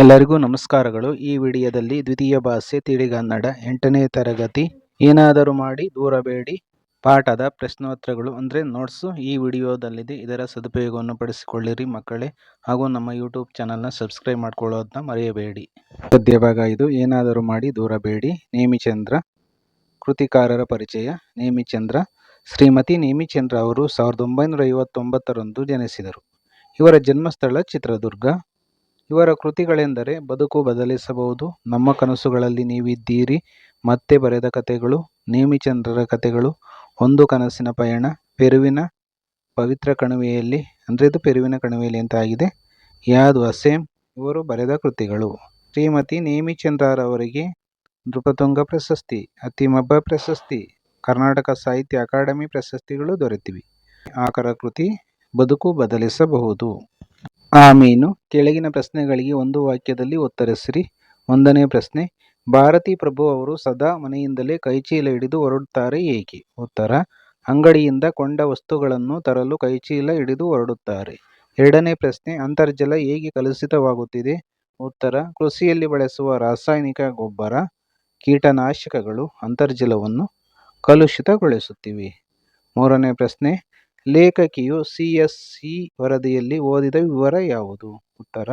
ಎಲ್ಲರಿಗೂ ನಮಸ್ಕಾರಗಳು. ಈ ವಿಡಿಯೋದಲ್ಲಿ ದ್ವಿತೀಯ ಭಾಷೆ, ತಿಳಿಗನ್ನಡ, ಎಂಟನೇ ತರಗತಿ, ಏನಾದರೂ ಮಾಡಿ ದೂರಬೇಡಿ. ಪಾಠದ ಪ್ರಶ್ನೋತ್ತರಗಳು ಅಂದರೆ ನೋಟ್ಸು ಈ ವಿಡಿಯೋದಲ್ಲಿದೆ. ಇದರ ಸದುಪಯೋಗವನ್ನು ಪಡಿಸಿಕೊಳ್ಳಿರಿ ಮಕ್ಕಳೇ. ಹಾಗೂ ನಮ್ಮ ಯೂಟ್ಯೂಬ್ ಚಾನಲ್ನ ಸಬ್ಸ್ಕ್ರೈಬ್ ಮಾಡ್ಕೊಳ್ಳೋದನ್ನ ಮರೆಯಬೇಡಿ. ಸದ್ಯ ಭಾಗ ಇದು. ಏನಾದರೂ ಮಾಡಿ ದೂರಬೇಡಿ. ನೇಮಿಚಂದ್ರ, ಕೃತಿಕಾರರ ಪರಿಚಯ, ನೇಮಿಚಂದ್ರ, ಶ್ರೀಮತಿ ನೇಮಿಚಂದ್ರ ಅವರು ಸಾವಿರದ ಒಂಬೈನೂರ ಐವತ್ತೊಂಬತ್ತರಂದು ಜನಿಸಿದರು. ಇವರ ಜನ್ಮಸ್ಥಳ ಚಿತ್ರದುರ್ಗ. ಇವರ ಕೃತಿಗಳೆಂದರೆ ಬದುಕು ಬದಲಿಸಬಹುದು, ನಮ್ಮ ಕನಸುಗಳಲ್ಲಿ ನೀವಿದ್ದೀರಿ, ಮತ್ತೆ ಬರೆದ ಕಥೆಗಳು, ನೇಮಿಚಂದ್ರರ ಕಥೆಗಳು, ಒಂದು ಕನಸಿನ ಪಯಣ, ಪೆರುವಿನ ಪವಿತ್ರ ಕಣಿವೆಯಲ್ಲಿ, ಅಂದರೆ ಇದು ಪೆರುವಿನ ಕಣಿವೆಯಲ್ಲಿ ಅಂತ ಆಗಿದೆ. ಯಾದು ಅಸೇಮ್ ಇವರು ಬರೆದ ಕೃತಿಗಳು. ಶ್ರೀಮತಿ ನೇಮಿಚಂದ್ರರವರಿಗೆ ನೃಪತುಂಗ ಪ್ರಶಸ್ತಿ, ಅತಿಮಬ್ಬ ಪ್ರಶಸ್ತಿ, ಕರ್ನಾಟಕ ಸಾಹಿತ್ಯ ಅಕಾಡೆಮಿ ಪ್ರಶಸ್ತಿಗಳು ದೊರೆತಿವೆ. ಆಕರ ಕೃತಿ, ಬದುಕು ಬದಲಿಸಬಹುದು. ಆಮೀನು. ಕೆಳಗಿನ ಪ್ರಶ್ನೆಗಳಿಗೆ ಒಂದು ವಾಕ್ಯದಲ್ಲಿ ಉತ್ತರಿಸಿರಿ. ಒಂದನೇ ಪ್ರಶ್ನೆ, ಭಾರತಿ ಪ್ರಭು ಅವರು ಸದಾ ಮನೆಯಿಂದಲೇ ಕೈಚೀಲ ಹಿಡಿದು ಹೊರಡುತ್ತಾರೆ ಏಕೆ? ಉತ್ತರ, ಅಂಗಡಿಯಿಂದ ಕೊಂಡ ವಸ್ತುಗಳನ್ನು ತರಲು ಕೈಚೀಲ ಹಿಡಿದು ಹೊರಡುತ್ತಾರೆ. ಎರಡನೇ ಪ್ರಶ್ನೆ, ಅಂತರ್ಜಲ ಹೇಗೆ ಕಲುಷಿತವಾಗುತ್ತಿದೆ? ಉತ್ತರ, ಕೃಷಿಯಲ್ಲಿ ಬಳಸುವ ರಾಸಾಯನಿಕ ಗೊಬ್ಬರ, ಕೀಟನಾಶಕಗಳು, ಅಂತರ್ಜಲವನ್ನು ಕಲುಷಿತಗೊಳಿಸುತ್ತಿವೆ. ಮೂರನೇ ಪ್ರಶ್ನೆ ಲೇಖಕಿಯು ಸಿ ಎಸ್ ವರದಿಯಲ್ಲಿ ಓದಿದ ವಿವರ ಯಾವುದು? ಉತ್ತರ,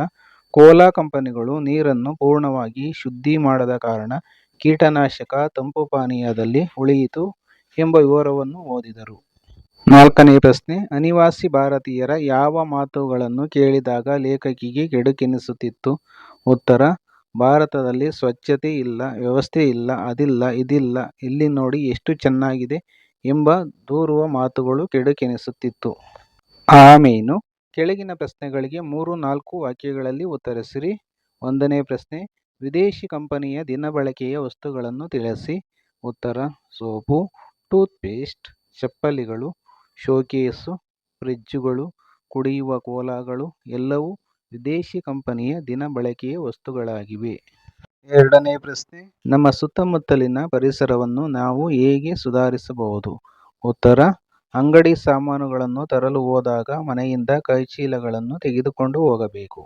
ಕೋಲಾ ಕಂಪನಿಗಳು ನೀರನ್ನು ಪೂರ್ಣವಾಗಿ ಶುದ್ಧಿ ಮಾಡದ ಕಾರಣ ಕೀಟನಾಶಕ ತಂಪು ಪಾನೀಯದಲ್ಲಿ ಉಳಿಯಿತು ಎಂಬ ವಿವರವನ್ನು ಓದಿದರು. ನಾಲ್ಕನೇ ಪ್ರಶ್ನೆ, ಅನಿವಾಸಿ ಭಾರತೀಯರ ಯಾವ ಮಾತುಗಳನ್ನು ಕೇಳಿದಾಗ ಲೇಖಕಿಗೆ ಕೆಡುಕೆನಿಸುತ್ತಿತ್ತು? ಉತ್ತರ, ಭಾರತದಲ್ಲಿ ಸ್ವಚ್ಛತೆ ಇಲ್ಲ, ವ್ಯವಸ್ಥೆ ಇಲ್ಲ, ಅದಿಲ್ಲ, ಇದಿಲ್ಲ, ಇಲ್ಲಿ ನೋಡಿ ಎಷ್ಟು ಚೆನ್ನಾಗಿದೆ ಎಂಬ ದೂರುವ ಮಾತುಗಳು ಕೆಡುಕೆನಿಸುತ್ತಿತ್ತು. ಆಮೇನು, ಕೆಳಗಿನ ಪ್ರಶ್ನೆಗಳಿಗೆ ಮೂರು ನಾಲ್ಕು ವಾಕ್ಯಗಳಲ್ಲಿ ಉತ್ತರಿಸಿರಿ. ಒಂದನೇ ಪ್ರಶ್ನೆ, ವಿದೇಶಿ ಕಂಪನಿಯ ದಿನಬಳಕೆಯ ವಸ್ತುಗಳನ್ನು ತಿಳಿಸಿ. ಉತ್ತರ, ಸೋಪು, ಟೂತ್ಪೇಸ್ಟ್, ಚಪ್ಪಲಿಗಳು, ಶೋಕೇಸು, ಫ್ರಿಜ್ಜುಗಳು, ಕುಡಿಯುವ ಕೋಲಾಗಳು ಎಲ್ಲವೂ ವಿದೇಶಿ ಕಂಪನಿಯ ದಿನಬಳಕೆಯ ವಸ್ತುಗಳಾಗಿವೆ. ಎರಡನೇ ಪ್ರಶ್ನೆ. ನಮ್ಮ ಸುತ್ತಮುತ್ತಲಿನ ಪರಿಸರವನ್ನು ನಾವು ಹೇಗೆ ಸುಧಾರಿಸಬಹುದು? ಉತ್ತರ, ಅಂಗಡಿ ಸಾಮಾನುಗಳನ್ನು ತರಲು ಹೋದಾಗ ಮನೆಯಿಂದ ಕೈಚೀಲಗಳನ್ನು ತೆಗೆದುಕೊಂಡು ಹೋಗಬೇಕು.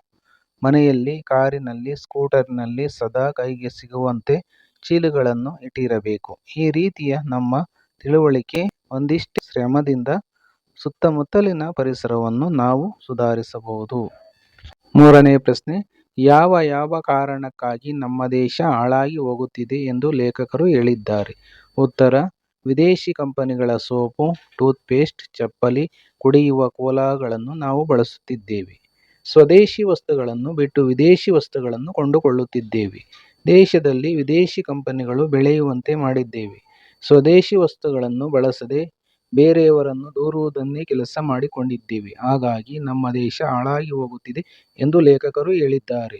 ಮನೆಯಲ್ಲಿ, ಕಾರಿನಲ್ಲಿ, ಸ್ಕೂಟರ್ನಲ್ಲಿ ಸದಾ ಕೈಗೆ ಸಿಗುವಂತೆ ಚೀಲಗಳನ್ನು ಇಟ್ಟಿರಬೇಕು. ಈ ರೀತಿಯ ನಮ್ಮ ತಿಳುವಳಿಕೆ ಒಂದಿಷ್ಟು ಶ್ರಮದಿಂದ ಸುತ್ತಮುತ್ತಲಿನ ಪರಿಸರವನ್ನು ನಾವು ಸುಧಾರಿಸಬಹುದು. ಮೂರನೇ ಪ್ರಶ್ನೆ ಯಾವ ಯಾವ ಕಾರಣಕ್ಕಾಗಿ ನಮ್ಮ ದೇಶ ಹಾಳಾಗಿ ಹೋಗುತ್ತಿದೆ ಎಂದು ಲೇಖಕರು ಹೇಳಿದ್ದಾರೆ. ಉತ್ತರ, ವಿದೇಶಿ ಕಂಪನಿಗಳ ಸೋಪು, ಟೂತ್ಪೇಸ್ಟ್, ಚಪ್ಪಲಿ ಕುಡಿಯುವ ಕೋಲಾಗಳನ್ನು ನಾವು ಬಳಸುತ್ತಿದ್ದೇವೆ. ಸ್ವದೇಶಿ ವಸ್ತುಗಳನ್ನು ಬಿಟ್ಟು ವಿದೇಶಿ ವಸ್ತುಗಳನ್ನು ಕೊಂಡುಕೊಳ್ಳುತ್ತಿದ್ದೇವೆ. ದೇಶದಲ್ಲಿ ವಿದೇಶಿ ಕಂಪನಿಗಳು ಬೆಳೆಯುವಂತೆ ಮಾಡಿದ್ದೇವೆ. ಸ್ವದೇಶಿ ವಸ್ತುಗಳನ್ನು ಬಳಸದೆ ಬೇರೆಯವರನ್ನು ದೂರುವುದನ್ನೇ ಕೆಲಸ ಮಾಡಿಕೊಂಡಿದ್ದೇವೆ. ಹಾಗಾಗಿ ನಮ್ಮ ದೇಶ ಹಾಳಾಗಿ ಹೋಗುತ್ತಿದೆ ಎಂದು ಲೇಖಕರು ಹೇಳಿದ್ದಾರೆ.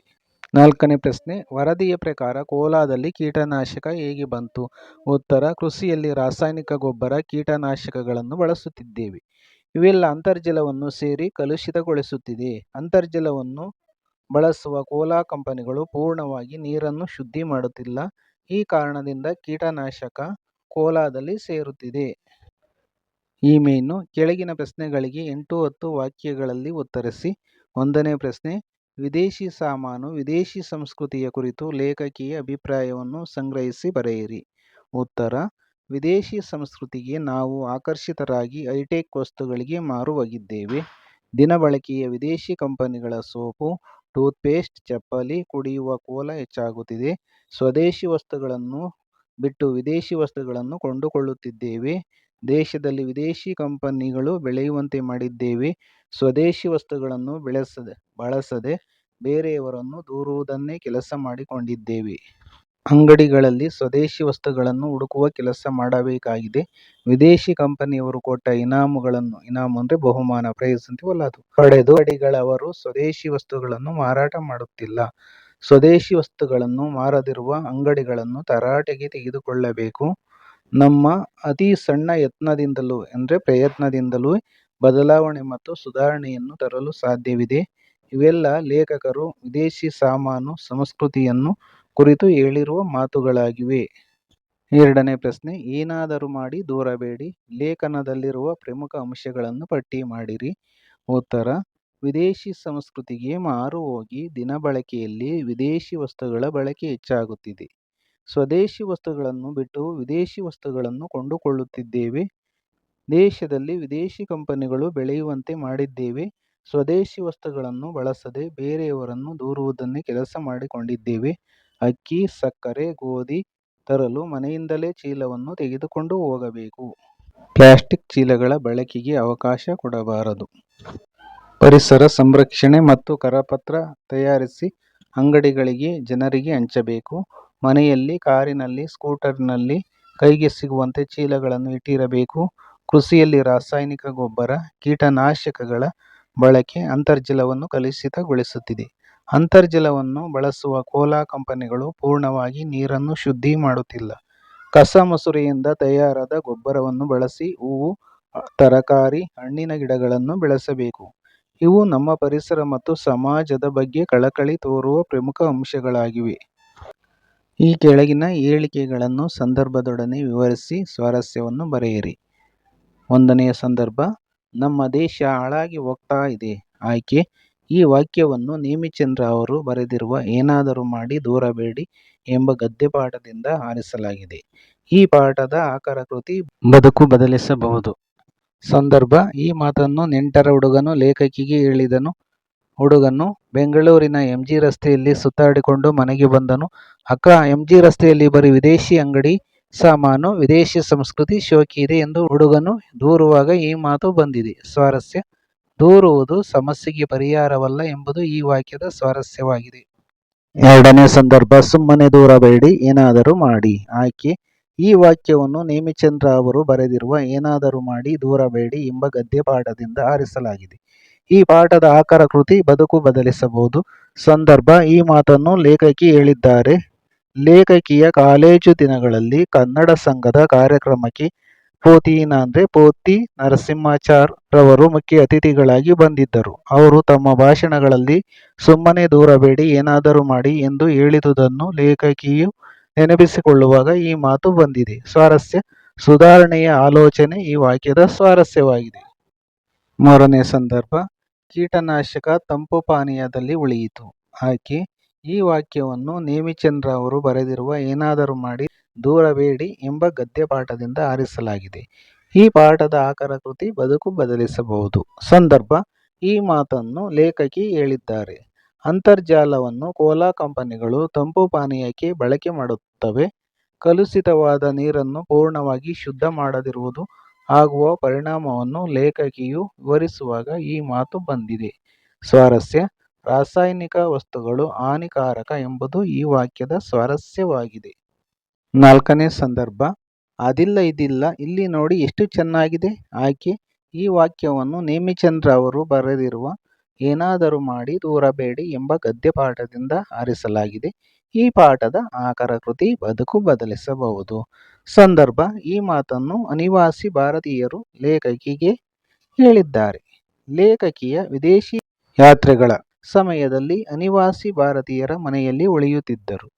ನಾಲ್ಕನೇ ಪ್ರಶ್ನೆ, ವರದಿಯ ಪ್ರಕಾರ ಕೋಲಾದಲ್ಲಿ ಕೀಟನಾಶಕ ಹೇಗೆ ಬಂತು? ಉತ್ತರ, ಕೃಷಿಯಲ್ಲಿ ರಾಸಾಯನಿಕ ಗೊಬ್ಬರ, ಕೀಟನಾಶಕಗಳನ್ನು ಬಳಸುತ್ತಿದ್ದೇವೆ. ಇವೆಲ್ಲ ಅಂತರ್ಜಲವನ್ನು ಸೇರಿ ಕಲುಷಿತಗೊಳಿಸುತ್ತಿದೆ. ಅಂತರ್ಜಲವನ್ನು ಬಳಸುವ ಕೋಲಾ ಕಂಪನಿಗಳು ಪೂರ್ಣವಾಗಿ ನೀರನ್ನು ಶುದ್ಧಿ ಮಾಡುತ್ತಿಲ್ಲ. ಈ ಕಾರಣದಿಂದ ಕೀಟನಾಶಕ ಕೋಲಾದಲ್ಲಿ ಸೇರುತ್ತಿದೆ. ಈಮೇನು ಕೆಳಗಿನ ಪ್ರಶ್ನೆಗಳಿಗೆ ಎಂಟು ಹತ್ತು ವಾಕ್ಯಗಳಲ್ಲಿ ಉತ್ತರಿಸಿ. ಒಂದನೇ ಪ್ರಶ್ನೆ, ವಿದೇಶಿ ಸಾಮಾನು, ವಿದೇಶಿ ಸಂಸ್ಕೃತಿಯ ಕುರಿತು ಲೇಖಕಿಯ ಅಭಿಪ್ರಾಯವನ್ನು ಸಂಗ್ರಹಿಸಿ ಬರೆಯಿರಿ. ಉತ್ತರ, ವಿದೇಶಿ ಸಂಸ್ಕೃತಿಗೆ ನಾವು ಆಕರ್ಷಿತರಾಗಿ ಹೈಟೆಕ್ ವಸ್ತುಗಳಿಗೆ ಮಾರುವಾಗಿದ್ದೇವೆ. ದಿನಬಳಕೆಯ ವಿದೇಶಿ ಕಂಪನಿಗಳ ಸೋಪು, ಟೂತ್ಪೇಸ್ಟ್, ಚಪ್ಪಲಿ ಕುಡಿಯುವ ಕೋಲ ಹೆಚ್ಚಾಗುತ್ತಿದೆ. ಸ್ವದೇಶಿ ವಸ್ತುಗಳನ್ನು ಬಿಟ್ಟು ವಿದೇಶಿ ವಸ್ತುಗಳನ್ನು ಕೊಂಡುಕೊಳ್ಳುತ್ತಿದ್ದೇವೆ. ದೇಶದಲ್ಲಿ ವಿದೇಶಿ ಕಂಪನಿಗಳು ಬೆಳೆಯುವಂತೆ ಮಾಡಿದ್ದೇವೆ. ಸ್ವದೇಶಿ ವಸ್ತುಗಳನ್ನು ಬೆಳೆಸದೆ, ಬಳಸದೆ ಬೇರೆಯವರನ್ನು ದೂರುವುದನ್ನೇ ಕೆಲಸ ಮಾಡಿಕೊಂಡಿದ್ದೇವೆ. ಅಂಗಡಿಗಳಲ್ಲಿ ಸ್ವದೇಶಿ ವಸ್ತುಗಳನ್ನು ಹುಡುಕುವ ಕೆಲಸ ಮಾಡಬೇಕಾಗಿದೆ. ವಿದೇಶಿ ಕಂಪನಿಯವರು ಕೊಟ್ಟ ಇನಾಮುಗಳನ್ನು, ಇನಾಮು ಅಂದರೆ ಬಹುಮಾನ, ಪ್ರೈಸ್ ಅಂತೀವಲ್ಲ ಅದು. ಪಡೆದು ಅಂಗಡಿಗಳವರು ಸ್ವದೇಶಿ ವಸ್ತುಗಳನ್ನು ಮಾರಾಟ ಮಾಡುತ್ತಿಲ್ಲ. ಸ್ವದೇಶಿ ವಸ್ತುಗಳನ್ನು ಮಾರದಿರುವ ಅಂಗಡಿಗಳನ್ನು ತರಾಟೆಗೆ ತೆಗೆದುಕೊಳ್ಳಬೇಕು. ನಮ್ಮ ಅತಿ ಸಣ್ಣ ಯತ್ನದಿಂದಲೂ, ಅಂದರೆ ಪ್ರಯತ್ನದಿಂದಲೂ ಬದಲಾವಣೆ ಮತ್ತು ಸುಧಾರಣೆಯನ್ನು ತರಲು ಸಾಧ್ಯವಿದೆ. ಇವೆಲ್ಲ ಲೇಖಕರು, ವಿದೇಶಿ ಸಾಮಾನು, ಸಂಸ್ಕೃತಿಯನ್ನು ಕುರಿತು ಹೇಳಿರುವ ಮಾತುಗಳಾಗಿವೆ. ಎರಡನೇ ಪ್ರಶ್ನೆ, ಏನಾದರೂ ಮಾಡಿ ದೂರಬೇಡಿ, ಲೇಖನದಲ್ಲಿರುವ ಪ್ರಮುಖ ಅಂಶಗಳನ್ನು ಪಟ್ಟಿ ಮಾಡಿರಿ. ಉತ್ತರ, ವಿದೇಶಿ ಸಂಸ್ಕೃತಿಗೆ ಮಾರು ಹೋಗಿ ದಿನಬಳಕೆಯಲ್ಲಿ ವಿದೇಶಿ ವಸ್ತುಗಳ ಬಳಕೆ ಹೆಚ್ಚಾಗುತ್ತಿದೆ. ಸ್ವದೇಶಿ ವಸ್ತುಗಳನ್ನು ಬಿಟ್ಟು ವಿದೇಶಿ ವಸ್ತುಗಳನ್ನು ಕೊಂಡುಕೊಳ್ಳುತ್ತಿದ್ದೇವೆ. ದೇಶದಲ್ಲಿ ವಿದೇಶಿ ಕಂಪನಿಗಳು ಬೆಳೆಯುವಂತೆ ಮಾಡಿದ್ದೇವೆ. ಸ್ವದೇಶಿ ವಸ್ತುಗಳನ್ನು ಬಳಸದೆ ಬೇರೆಯವರನ್ನು ದೂರುವುದನ್ನೇ ಕೆಲಸ ಮಾಡಿಕೊಂಡಿದ್ದೇವೆ. ಅಕ್ಕಿ, ಸಕ್ಕರೆ, ಗೋಧಿ ತರಲು ಮನೆಯಿಂದಲೇ ಚೀಲವನ್ನು ತೆಗೆದುಕೊಂಡು ಹೋಗಬೇಕು. ಪ್ಲಾಸ್ಟಿಕ್ ಚೀಲಗಳ ಬಳಕೆಗೆ ಅವಕಾಶ ಕೊಡಬಾರದು. ಪರಿಸರ ಸಂರಕ್ಷಣೆ ಮತ್ತು ಕರಪತ್ರ ತಯಾರಿಸಿ ಅಂಗಡಿಗಳಿಗೆ ಜನರಿಗೆ ಹಂಚಬೇಕು. ಮನೆಯಲ್ಲಿ, ಕಾರಿನಲ್ಲಿ, ಸ್ಕೂಟರ್ನಲ್ಲಿ ಕೈಗೆ ಸಿಗುವಂತೆ ಚೀಲಗಳನ್ನು ಇಟ್ಟಿರಬೇಕು. ಕೃಷಿಯಲ್ಲಿ ರಾಸಾಯನಿಕ ಗೊಬ್ಬರ, ಕೀಟನಾಶಕಗಳ ಬಳಕೆ ಅಂತರ್ಜಲವನ್ನು ಕಲುಷಿತಗೊಳಿಸುತ್ತಿದೆ. ಅಂತರ್ಜಲವನ್ನು ಬಳಸುವ ಕೋಲಾ ಕಂಪನಿಗಳು ಪೂರ್ಣವಾಗಿ ನೀರನ್ನು ಶುದ್ಧಿ ಮಾಡುತ್ತಿಲ್ಲ. ಕಸ ಮಸುರೆಯಿಂದ ತಯಾರಾದ ಗೊಬ್ಬರವನ್ನು ಬಳಸಿ ಹೂವು, ತರಕಾರಿ, ಹಣ್ಣಿನ ಗಿಡಗಳನ್ನು ಬೆಳೆಸಬೇಕು. ಇವು ನಮ್ಮ ಪರಿಸರ ಮತ್ತು ಸಮಾಜದ ಬಗ್ಗೆ ಕಳಕಳಿ ತೋರುವ ಪ್ರಮುಖ ಅಂಶಗಳಾಗಿವೆ. ಈ ಕೆಳಗಿನ ಹೇಳಿಕೆಗಳನ್ನು ಸಂದರ್ಭದೊಡನೆ ವಿವರಿಸಿ ಸ್ವಾರಸ್ಯವನ್ನು ಬರೆಯಿರಿ. ಒಂದನೆಯ ಸಂದರ್ಭ, ನಮ್ಮ ದೇಶ ಹಾಳಾಗಿ ಹೋಗ್ತಾ ಇದೆ ಆಯ್ಕೆ, ಈ ವಾಕ್ಯವನ್ನು ನೇಮಿಚಂದ್ರ ಅವರು ಬರೆದಿರುವ ಏನಾದರೂ ಮಾಡಿ ದೂರಬೇಡಿ ಎಂಬ ಗದ್ಯಪಾಠದಿಂದ ಆರಿಸಲಾಗಿದೆ. ಈ ಪಾಠದ ಆಕರಕೃತಿ ಬದುಕು ಬದಲಿಸಬಹುದು. ಸಂದರ್ಭ, ಈ ಮಾತನ್ನು ನೆಂಟರ ಹುಡುಗನು ಲೇಖಕಿಗೆ ಹೇಳಿದನು. ಹುಡುಗನು ಬೆಂಗಳೂರಿನ ಎಂಜಿ ರಸ್ತೆಯಲ್ಲಿ ಸುತ್ತಾಡಿಕೊಂಡು ಮನೆಗೆ ಬಂದನು. ಅಕ್ಕ ಎಂಜಿ ರಸ್ತೆಯಲ್ಲಿ ಬರೀ ವಿದೇಶಿ ಅಂಗಡಿ ಸಾಮಾನು, ವಿದೇಶಿ ಸಂಸ್ಕೃತಿ ಶೋಕಿ ಇದೆ ಎಂದು ಹುಡುಗನು ದೂರುವಾಗ ಈ ಮಾತು ಬಂದಿದೆ. ಸ್ವಾರಸ್ಯ ದೂರುವುದು ಸಮಸ್ಯೆಗೆ ಪರಿಹಾರವಲ್ಲ ಎಂಬುದು ಈ ವಾಕ್ಯದ ಸ್ವಾರಸ್ಯವಾಗಿದೆ. ಎರಡನೇ ಸಂದರ್ಭ ಸುಮ್ಮನೆ ದೂರಬೇಡಿ ಏನಾದರೂ ಮಾಡಿ ಆಯ್ಕೆ ಈ ವಾಕ್ಯವನ್ನು ನೇಮಿಚಂದ್ರ ಅವರು ಬರೆದಿರುವ ಏನಾದರೂ ಮಾಡಿ ದೂರಬೇಡಿ ಎಂಬ ಗದ್ಯಪಾಠದಿಂದ ಆರಿಸಲಾಗಿದೆ. ಈ ಪಾಠದ ಆಕರಕೃತಿ ಬದುಕು ಬದಲಿಸಬಹುದು. ಸಂದರ್ಭ, ಈ ಮಾತನ್ನು ಲೇಖಕಿ ಹೇಳಿದ್ದಾರೆ. ಲೇಖಕಿಯ ಕಾಲೇಜು ದಿನಗಳಲ್ಲಿ ಕನ್ನಡ ಸಂಘದ ಕಾರ್ಯಕ್ರಮಕ್ಕೆ ಪೋತಿನ ಅಂದ್ರೆ ಪೋತಿ ನರಸಿಂಹಾಚಾರ್ ರವರು ಮುಖ್ಯ ಅತಿಥಿಗಳಾಗಿ ಬಂದಿದ್ದರು. ಅವರು ತಮ್ಮ ಭಾಷಣಗಳಲ್ಲಿ, ಸುಮ್ಮನೆ ದೂರಬೇಡಿ ಏನಾದರೂ ಮಾಡಿ ಎಂದು ಹೇಳಿದುದನ್ನು ಲೇಖಕಿಯು ನೆನಪಿಸಿಕೊಳ್ಳುವಾಗ ಈ ಮಾತು ಬಂದಿದೆ. ಸ್ವಾರಸ್ಯ, ಸುಧಾರಣೆಯ ಆಲೋಚನೆ ಈ ವಾಕ್ಯದ ಸ್ವಾರಸ್ಯವಾಗಿದೆ. ಮೂರನೇ ಸಂದರ್ಭ ಕೀಟನಾಶಕ ತಂಪು ಪಾನೀಯದಲ್ಲಿ ಉಳಿಯಿತು ಆಕೆ ಈ ವಾಕ್ಯವನ್ನು ನೇಮಿಚಂದ್ರ ಅವರು ಬರೆದಿರುವ ಏನಾದರೂ ಮಾಡಿ ದೂರಬೇಡಿ ಎಂಬ ಗದ್ಯಪಾಠದಿಂದ ಆರಿಸಲಾಗಿದೆ. ಈ ಪಾಠದ ಆಕರಕೃತಿ ಬದುಕು ಬದಲಿಸಬಹುದು. ಸಂದರ್ಭ, ಈ ಮಾತನ್ನು ಲೇಖಕಿ ಹೇಳಿದ್ದಾರೆ. ಅಂತರ್ಜಾಲವನ್ನು ಕೋಲಾ ಕಂಪನಿಗಳು ತಂಪು ಪಾನೀಯಕ್ಕೆ ಬಳಕೆ ಮಾಡುತ್ತವೆ. ಕಲುಷಿತವಾದ ನೀರನ್ನು ಪೂರ್ಣವಾಗಿ ಶುದ್ಧ ಮಾಡದಿರುವುದು ಆಗುವ ಪರಿಣಾಮವನ್ನು ಲೇಖಕಿಯು ವಿವರಿಸುವಾಗ ಈ ಮಾತು ಬಂದಿದೆ. ಸ್ವಾರಸ್ಯ, ರಾಸಾಯನಿಕ ವಸ್ತುಗಳು ಹಾನಿಕಾರಕ ಎಂಬುದು ಈ ವಾಕ್ಯದ ಸ್ವಾರಸ್ಯವಾಗಿದೆ. ನಾಲ್ಕನೇ ಸಂದರ್ಭ, ಅದಿಲ್ಲ, ಇದಿಲ್ಲ, ಇಲ್ಲಿ ನೋಡಿ ಎಷ್ಟು ಚೆನ್ನಾಗಿದೆ ಆಕೆ ಈ ವಾಕ್ಯವನ್ನು ನೇಮಿಚಂದ್ರ ಅವರು ಬರೆದಿರುವ ಏನಾದರೂ ಮಾಡಿ, ದೂರಬೇಡಿ ಎಂಬ ಗದ್ಯಪಾಠದಿಂದ ಆರಿಸಲಾಗಿದೆ. ಈ ಪಾಠದ ಆಕರಕೃತಿ ಬದುಕು ಬದಲಿಸಬಹುದು. ಸಂದರ್ಭ, ಈ ಮಾತನ್ನು ಅನಿವಾಸಿ ಭಾರತೀಯರು ಲೇಖಕಿಗೆ ಹೇಳಿದ್ದಾರೆ. ಲೇಖಕಿಯ ವಿದೇಶಿ ಯಾತ್ರೆಗಳ ಸಮಯದಲ್ಲಿ ಅನಿವಾಸಿ ಭಾರತೀಯರ ಮನೆಯಲ್ಲಿ ಉಳಿಯುತ್ತಿದ್ದರು.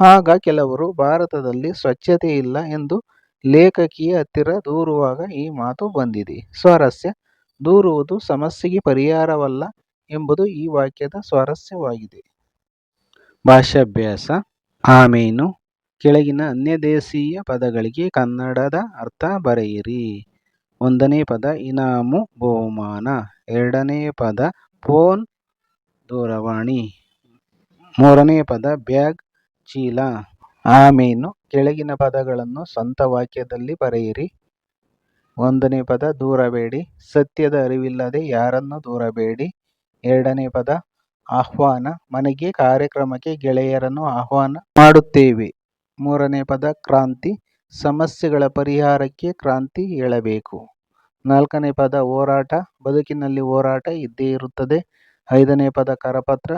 ಆಗ ಕೆಲವರು, ಭಾರತದಲ್ಲಿ ಸ್ವಚ್ಛತೆ ಇಲ್ಲ ಎಂದು ಲೇಖಕಿಯ ಹತ್ತಿರ ದೂರುವಾಗ ಈ ಮಾತು ಬಂದಿದೆ. ಸ್ವಾರಸ್ಯ, ದೂರುವುದು ಸಮಸ್ಯೆಗೆ ಪರಿಹಾರವಲ್ಲ ಎಂಬುದು ಈ ವಾಕ್ಯದ ಸ್ವಾರಸ್ಯವಾಗಿದೆ. ಭಾಷಾಭ್ಯಾಸ, ಆಮೇನು ಕೆಳಗಿನ ಅನ್ಯದೇಶೀಯ ಪದಗಳಿಗೆ ಕನ್ನಡದ ಅರ್ಥ ಬರೆಯಿರಿ. ಒಂದನೇ ಪದ ಇನಾಮು ಬಹುಮಾನ, ಎರಡನೇ ಪದ ಫೋನ್ ದೂರವಾಣಿ, ಮೂರನೇ ಪದ ಬ್ಯಾಗ್ ಚೀಲ, ಆಮೇನು ಕೆಳಗಿನ ಪದಗಳನ್ನು ಸ್ವಂತ ವಾಕ್ಯದಲ್ಲಿ ಬರೆಯಿರಿ. ಒಂದನೇ ಪದ ದೂರಬೇಡಿ, ಸತ್ಯದ ಅರಿವಿಲ್ಲದೆ ಯಾರನ್ನು ದೂರಬೇಡಿ. ಎರಡನೇ ಪದ ಆಹ್ವಾನ, ಮನೆಗೆ ಕಾರ್ಯಕ್ರಮಕ್ಕೆ ಗೆಳೆಯರನ್ನು ಆಹ್ವಾನ ಮಾಡುತ್ತೇವೆ. ಮೂರನೇ ಪದ, ಕ್ರಾಂತಿ ಸಮಸ್ಯೆಗಳ ಪರಿಹಾರಕ್ಕೆ ಕ್ರಾಂತಿ ಹೇಳಬೇಕು ನಾಲ್ಕನೇ ಪದ, ಹೋರಾಟ ಬದುಕಿನಲ್ಲಿ ಹೋರಾಟ ಇದ್ದೇ ಇರುತ್ತದೆ. ಐದನೇ ಪದ, ಕರಪತ್ರ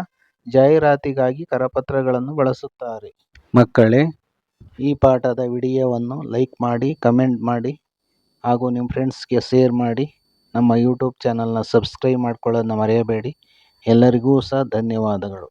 ಜಾಹೀರಾತಿಗಾಗಿ ಕರಪತ್ರಗಳನ್ನು ಬಳಸುತ್ತಾರೆ. ಮಕ್ಕಳೇ, ಈ ಪಾಠದ ವಿಡಿಯೋವನ್ನು ಲೈಕ್ ಮಾಡಿ, ಕಮೆಂಟ್ ಮಾಡಿ, ಹಾಗೂ ನಿಮ್ಮ ಫ್ರೆಂಡ್ಸ್ಗೆ ಶೇರ್ ಮಾಡಿ ನಮ್ಮ ಯೂಟ್ಯೂಬ್ ಚಾನಲ್ನ ಸಬ್ಸ್ಕ್ರೈಬ್ ಮಾಡ್ಕೊಳ್ಳೋದನ್ನ ಮರೆಯಬೇಡಿ. ಎಲ್ಲರಿಗೂ ಸಹ ಧನ್ಯವಾದಗಳು.